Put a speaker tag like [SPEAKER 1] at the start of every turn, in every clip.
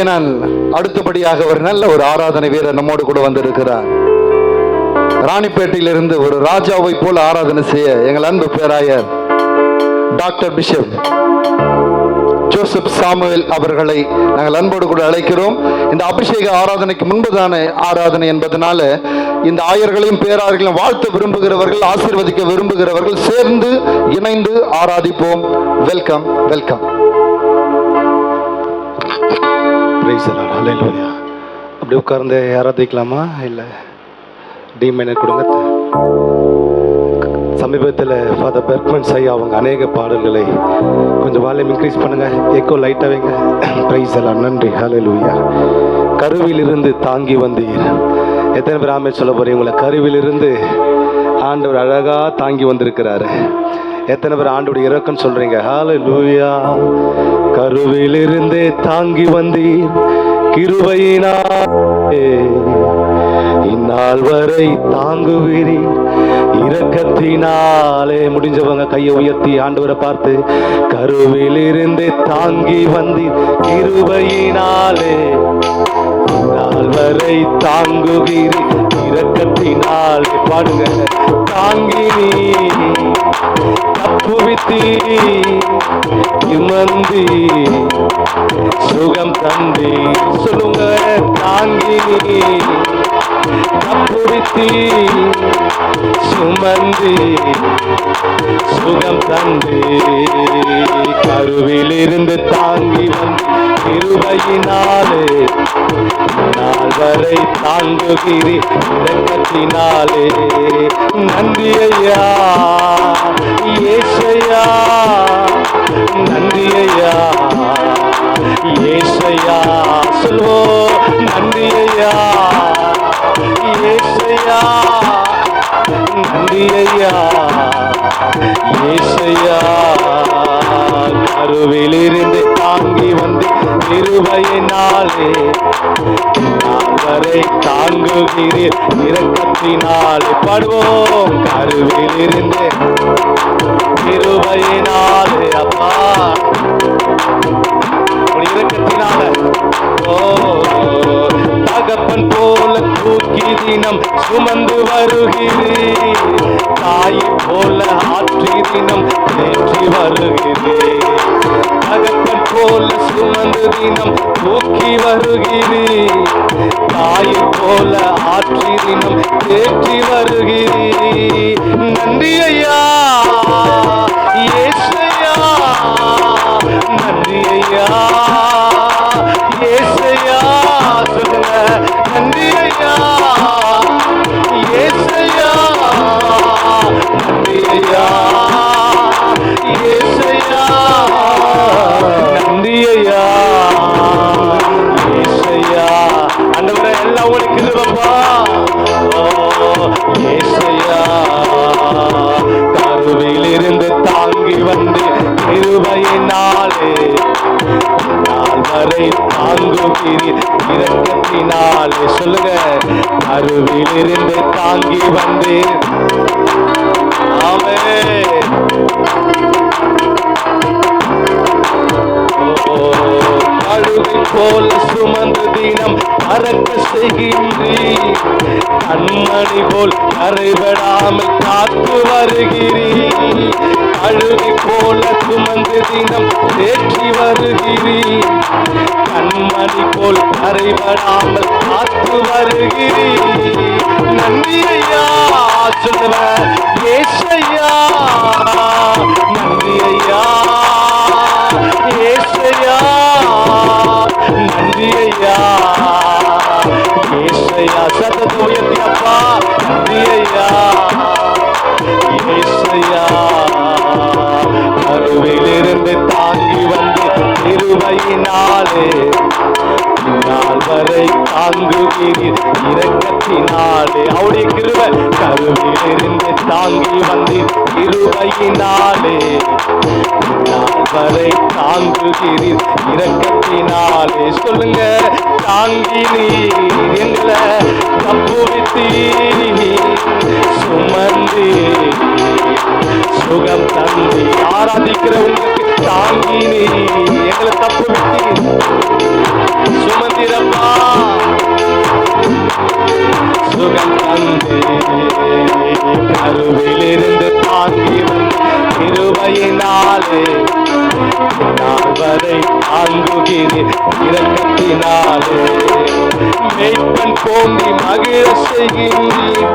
[SPEAKER 1] ஏனால் அடுத்தபடியாக ஒரு நல்ல ஒரு ஆராதனை வீரர் நம்மோடு கூட வந்திருக்கிறார். ராணிப்பேட்டையிலிருந்து ஒரு ராஜாவை போல ஆராதனை செய்ய எங்கள் அன்பு பேராயர் டாக்டர் பிஷப் ஜோசப் சாமுவேல் அவர்களை நாங்கள் அன்போடு கூட அழைக்கிறோம். இந்த அபிஷேக ஆராதனைக்கு முன்புதான ஆராதனை என்பதனால இந்த ஆயர்களையும் பேராயர்களையும் வாழ்த்த விரும்புகிறவர்கள் ஆசீர்வதிக்க விரும்புகிறவர்கள் சேர்ந்து இணைந்து ஆராதிப்போம். Welcome welcome.
[SPEAKER 2] பிரைஸ் ஹalleluya அப்படி உட்கார்ந்து ஆராதிக்கலாமா? இல்லை டி மைனர் கொடுங்க. சமீபத்தில் ஃபாதர் பெர்க்மன் சை அவங்க அநேக பாடல்களை கொஞ்சம் வால்யூம் இன்க்ரீஸ் பண்ணுங்கள் எக்கோ லைட்டாக வைங்க. ப்ரைஸ் எல்லாம் நன்றி. ஹalleluya கருவிலிருந்து தாங்கி வந்தீர். எத்தனை பேர் ஆமே சொல்ல போகிறீங்க உங்களை கருவிலிருந்து ஆண்டவர் அழகாக தாங்கி வந்திருக்கிறாரு. எத்தனை பேர் ஆண்டோட இறக்கம் சொல்றீங்க? ஹalleluya கருவிலிருந்தே தாங்கி வந்தீர். கிருபையினாலே. இந்நாள் வரை தாங்குவீரி இரக்கத்தினாலே. முடிஞ்சவங்க கையை உயர்த்தி ஆண்டவரை பார்த்து கருவிலிருந்து தாங்கி வந்தீர். கிருபையினாலே. நாள் வரை தாங்குகிறீர் இரக்கத்தினாலே. பாடுங்க. தாங்கி நீ தப்புவித்தி இமந்தி சுகம் தந்தி. சுருங்க தாங்கி நீ சுமந்தி சுகம் தந்தி. கருவிலிருந்து தாங்கி வந்து இருபையினாலே நாள் வரை தாங்குகிறி இரக்கத்தினாலே நன்றி ஐயா ஏசையா வந்து நிறுவையினாலே தாங்குகிறீர் இரக்கத்தினாலே. பாடுவோம் கருவிலிருந்து. நிறுவையினாலே அப்பா. இரக்கத்தினால. ஓ தகப்பன் போ தூக்கி சுமந்து வருகிறேன். தாய் போல ஆற்றி தினம் தேற்றி வருகிறேன். தகப்பன் போல சுமந்து தினம் தூக்கி வருகிறேன். தாய் போல ஆற்றி தினம் தேற்றி வருகிறேன். நன்றி ஐயா ஏசையா நன்றி ஐயா ஏசையா சொல்லுங்க நன்றி ஐயா இரக்கத்தினாலே சொல்லுங்க கருவிலிருந்து தாங்கி வந்து ஆமே கழுதை போல சுமந்து தினம் அறக்க செய்கின்றீர். கண்மணி போல் கரைபடாமல் காத்து வருகிறீர். கழுதை போல சுமந்து தினம் தேற்றி வருகிறீர். கண்மணி போல் கரைபடாமல் காத்து வருகிறீர். நன்றி ஐயா சொல்லுவேன் ஏசையா நன்றி ஐயா ஏசையா நன்றி ஐயா ஏசையா சதத்து உயர்த்தி அப்பா நன்றி ஐயா ஏசையா அருவிலிருந்து தாங்கி வந்து திருவையினாலே அவரை வரை தாங்குகிறீர் இரக்கத்தினாலே அவருடைய கிருபை கருவிலிருந்து தாங்கி வந்து கிருவையினாலே அவரை தாங்குகிறீர் இரக்கத்தினாலே சொல்லுங்க தாங்கி நீர் எங்களை தப்புவித்தீர் சுமந்து சுகம் தந்தி ஆராதிக்கிறவங்களுக்கு தாங்கி நீர் எங்களை தப்புவித்தி தாங்குகிறேன் இரக்கத்தினாலே மெய்ப்பன் போங்கி மகிழ செய்கின்றேன்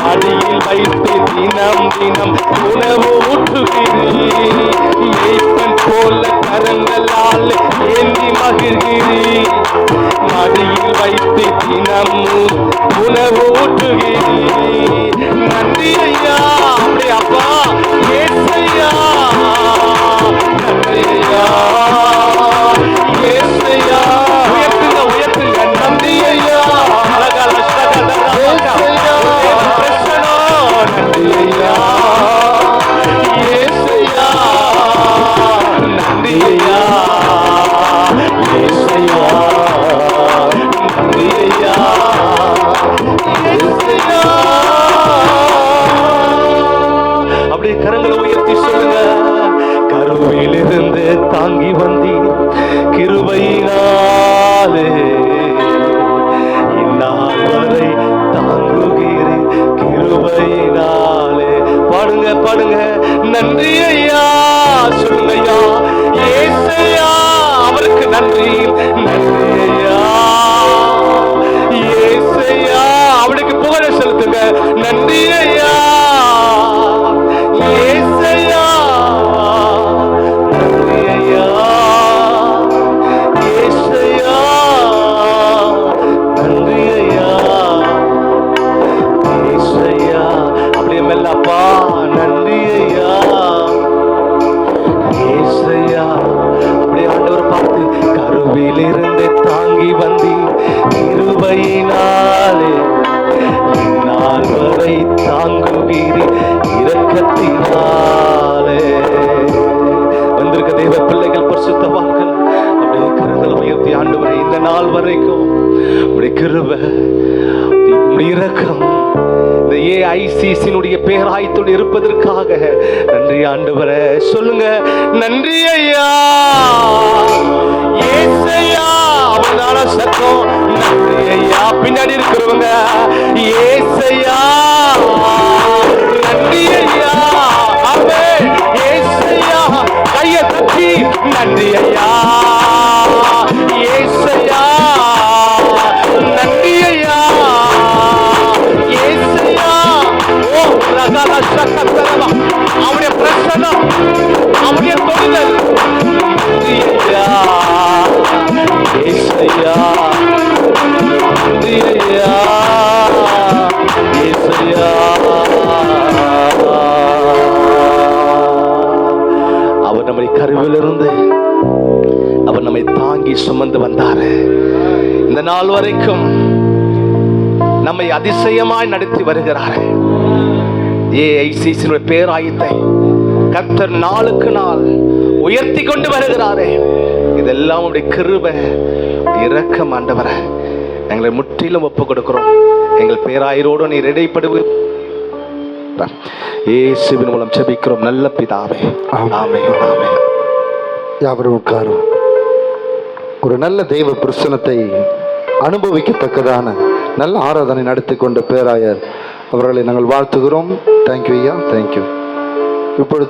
[SPEAKER 2] மடியில் வைத்து தினம் தினம் உணவு ஊற்றுகிறேன் மெய்ப்பன் போல கரங்களால் ஏந்தி மகிழ்கிறேன் மடியில் வைத்து தினம் உணவு அப்படி கரங்களை உயர்த்தி சொல்லுங்க. கருவிலிருந்து தாங்கி வந்தி கிருபையினாலே. இந்நாள் வரை தாங்குகிறேன் கிருபையினாலே. பாடுங்க பாடுங்க. நன்றி ஐயா சொல்லுங்க ஏசையா அவருக்கு நன்றி. நன்றி ஐயா. ஏசையா அவளுக்கு புகழ செலுத்துங்க. நன்றி ஐயா. நாள் வரைக்கும் உடைய கிருப இரக்கம் இந்த ஏஐசிசினுடைய பேராயத்தோடு இருப்பதற்காக நன்றி ஆண்டு வர சொல்லுங்க நன்றி ஐயா. ஏசையா அவனால சத்தம் கருவிலிருந்து அவர் நம்மை தாங்கி சுமந்து வந்தாரு. இந்த நாள் வரைக்கும் நம்மை அதிசயமாய் நடத்தி வருகிறார். ஏஐசிசினுடைய பேராயத்தை கர்த்தர் நாளுக்கு நாள் உயர்த்தி கொண்டு வருகிறாரே. இதெல்லாம் உடைய கிருபை இரக்கம் ஆண்டவரை. எங்களை முற்றிலும் ஒப்பு கொடுக்கிறோம். எங்கள் பேராயரோடு நீர் இடைப்படுவு இயேசுவின் மூலம் செபிக்கிறோம் நல்ல பிதாவே. ஆமே ஆமே
[SPEAKER 1] யாவரும் உட்காரும். ஒரு நல்ல தெய்வ பிரசனத்தை அனுபவிக்கத்தக்கதான நல்ல ஆராதனை நடத்தி கொண்ட பேராயர் அவர்களை நாங்கள் வாழ்த்துகிறோம். தேங்க்யூ ஐயா. தேங்க்யூ இப்பொழுது